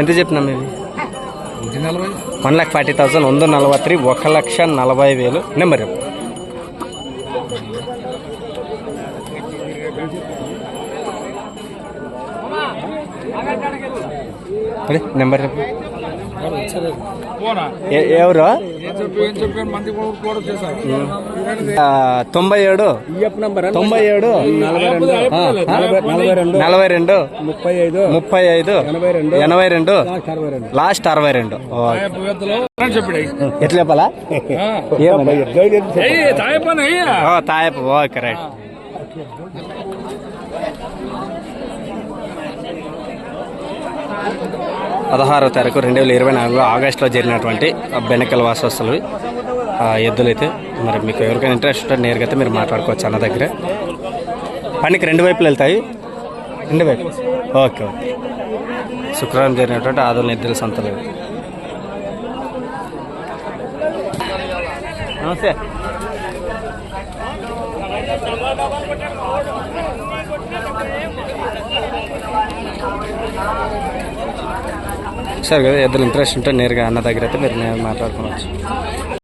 ఎంత చెప్పినా మేము వన్ ల్యాక్ ఫార్టీ థౌసండ్ వంద నలభై త్రీ ఒక లక్ష నలభై వేలు. నెంబర్ చెప్పు. నెంబర్ చెప్పు. ఎవరు తొంభై ఏడు. తొంభై ఏడు. నలభై రెండు. ముప్పై ఐదు. ముప్పై ఐదు ఎనభై రెండు. లాస్ట్ అరవై రెండు. ఎట్లా చెప్పాలా? తాయప్ప. ఓకే రైట్ పదహారో తారీఖు రెండు వేల ఇరవై నాలుగులో ఆగస్టులో జరిగినటువంటి ఆ బెనకల వాసస్తులు ఎద్దులైతే మరి మీకు ఎవరికైనా ఇంట్రెస్ట్ ఉంటే నేరుగా అయితే మీరు మాట్లాడుకోవచ్చు అన్న దగ్గర. పనికి రెండు వైపులు వెళ్తాయి. రెండు వైపు. Okay okay. శుక్రవారం జరిగినటువంటి ఆదోళన ఎద్దుల సంతలు. నమస్తే. సార్ కదా ఇద్దరు ఇంట్రెస్ట్ ఉంటే నేరుగా అన్న దగ్గర అయితే మీరు నేను మాట్లాడుకోవచ్చు.